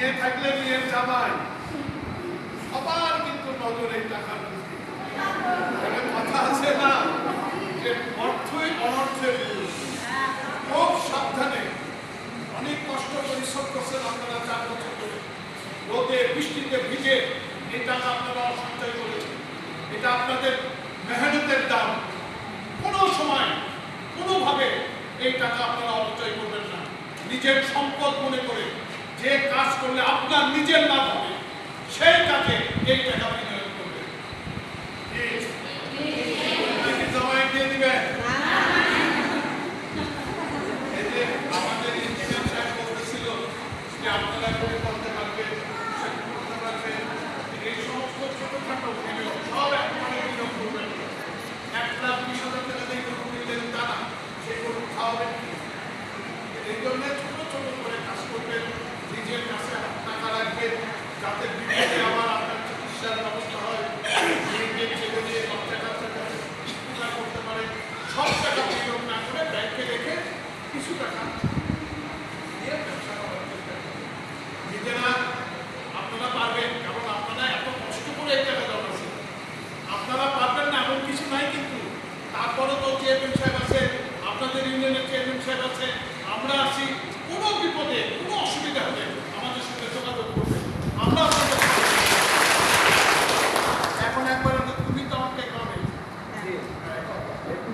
মেয়ে থাকলে মেয়ের জামাই। সবার কিন্তু নজর এই টাকার কথা আছে না যে অর্থই অনর্থের খুব সাবধানে অনেক কষ্ট পরিশ্রম করছেন আপনারা চার বছর ধরে রোদে, বৃষ্টিতে ভিজে এই টাকা আপনারা সঞ্চয় করেছেন। এটা আপনাদের মেহনতের দাম। কোনো সময়, কোনোভাবে এই টাকা আপনারা অপচয় করবেন না। নিজের সম্পদ মনে করে যে কাজ করলে আপনার নিজের লাভ হবে সেই কাজে এই টাকা বিনিয়োগ করবেন কি? আপনি কি জমায়ে দিয়ে দিবেন এই যে আমাদের ইঞ্জিনিয়ার সাহেব বলতেছিল যে আপনারা করে করতে পারবেন সেটা করতে পারবেন এই সমস্ত ছোটখাটো বিনিয়োগ সব একবারে বিনিয়োগ করবেন এক লাখ বিশ হাজার টাকা দিয়ে গরু কিনলেন তা না সেই গরু খাওয়াবেন কি এই জন্য ছোট ছোট করে কাজ করবেন নিজের কাছে টাকা রাখবেন যাতে বিপদে আবার আপনার হয়। নিজের ছেলে দিয়ে বাচ্চা কাচ্চা কাছে করতে পারে, সব টাকা বিনিয়োগ না করে ব্যাংকে রেখে কিছু টাকা দিয়ে ব্যবসা নিজেরা আপনারা পারবেন, কারণ আপনারা এত কষ্ট করে এই টাকা জমাচ্ছেন। আপনারা পারবেন না, এমন কিছু নাই কিন্তু। তারপরে তো চেয়ারম্যান সাহেব আছে আপনাদের ইউনিয়নের চেয়ারম্যান সাহেব আছি কোনো বিপদে কোনো অসুবিধা হলে আমাদের সাথে যোগাযোগ করবেন আমরা আপনাদের সাথে আছি। এখন একবার হলো তুমি তো আমাকে কানে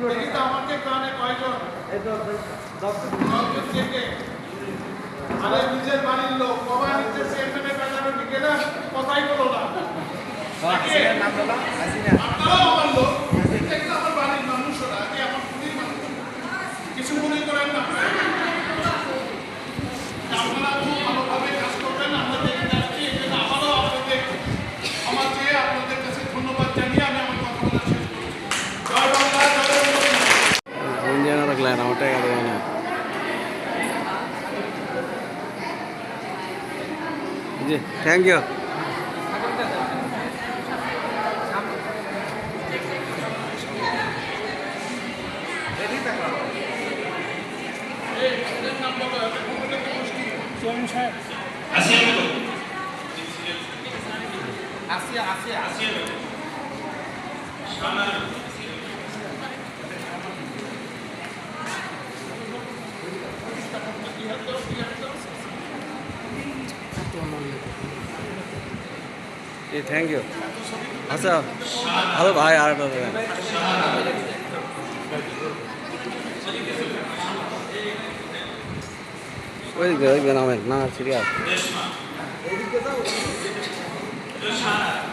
দেখি তো আমাকে কানে কয়জন দশজন থেকে আরে নিজের বাড়ির লোক কবা চেয়ারম্যানের বেলানো গেলে কথাই বলো না। আপনারাও আমার লোক এটা আমার বাড়ির মানুষরা যে আমার খুবই মানুষ কিছু মনে করেন না আপনারা খুব ভালোভাবে কাজ করবেন আপনাদের যাচ্ছি এখানে আবারও আপনাদের আমার চেয়ে আপনাদের কাছে ধন্যবাদ জানিয়ে আমি আমার কথা বলা শেষ করছি জয় বাংলা জয় বঙ্গবন্ধু। ইঞ্জিন রাখলেন আমার টাকা দেবে না ji thank you Asia Asia Asia Asia Begum Shana ji thank you আচ্ছা ভালো ভাই আর ওই ওই নামেন না সিরিয়াস রেশমা শানা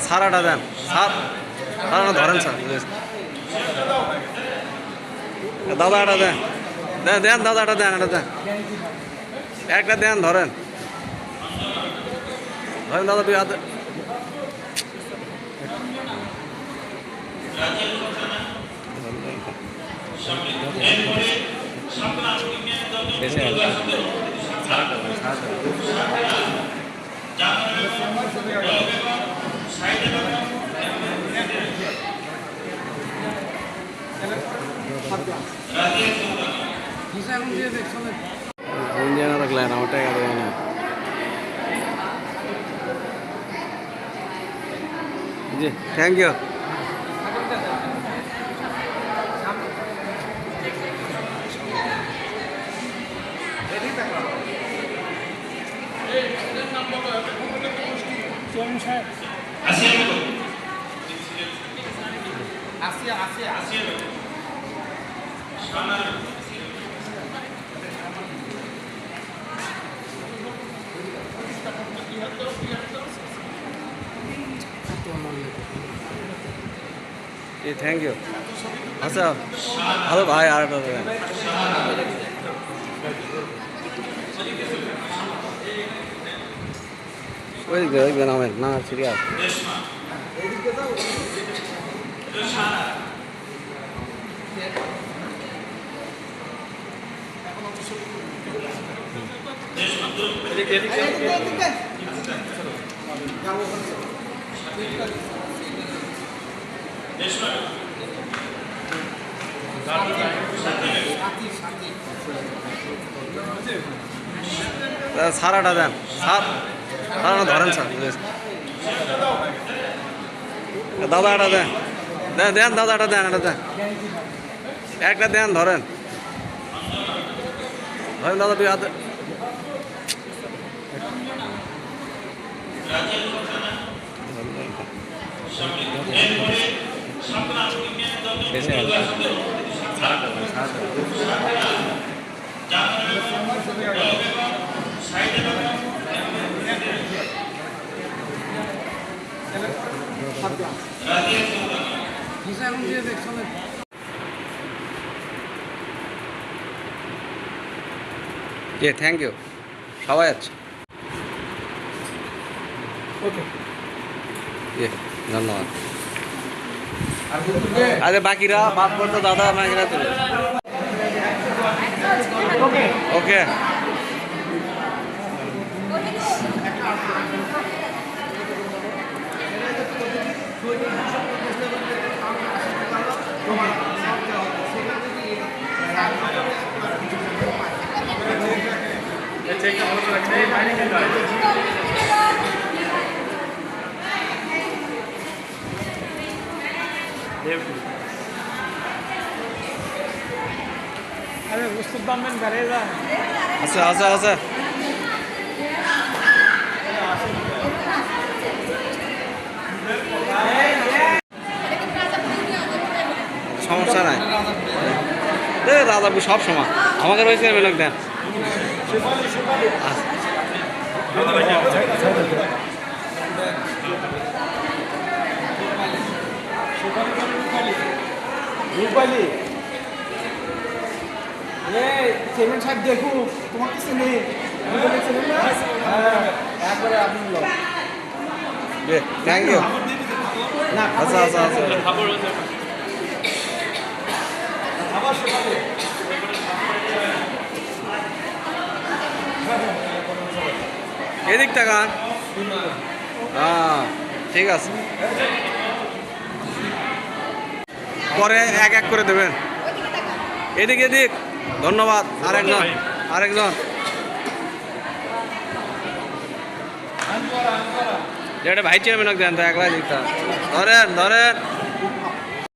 সারাটা দেন। সার সারাটা ধরেন স্যার। দাদাটা দেন। দেন দেন দাদাটা দেন এটা দেন। একটা দেন, ধরেন। ধরেন দাদা তুই। সারাটা সারাটা দেন। জাহান বেগম রয় বেগম সাইদা বেগম রাজিয়া সুলতানা ইঞ্জিন আসিয়া বেগম থ্যাংক ইউ আচ্ছা ভালো ভাই আর একটা দেবেন ওই দিকে ওই দিকে নামেন না সিরিয়াস সারাটা দেন সার সারাটা ধরেন স্যার দাদা এটা দেন দেন দেন দাদাটা দেন এটা দেন একটা দেন ধরেন ধরেন দাদা তুই হাতে জি থ্যাংক ইউ সবাই আছে? ধন্যবাদ। আরে বাকিরা বাদ করতো দাদা বাকিরা ওকে আরে বস্তুর দাম মেন বেড়ে যায় আছে আছে আছে। সমস্যা নাই। দাদা সব সময়। আমাকে রয়েছে মেলক দেন। রূপালি চেয়ারম্যান সাহেব দেখু তোমার কিছু নেই? হ্যাঁ একবারে আপনি থ্যাংক ইউ আচ্ছা আচ্ছা আচ্ছা। এদিক তাকান হ্যাঁ ঠিক আছে। পরে এক এক করে দেবেন। এদিক এদিক। ধন্যবাদ আরেকজন আরেকজন। যেটা ভাই চেয়ারম্যানক দেন তো একলাই দিকটা ধরেন ধরেন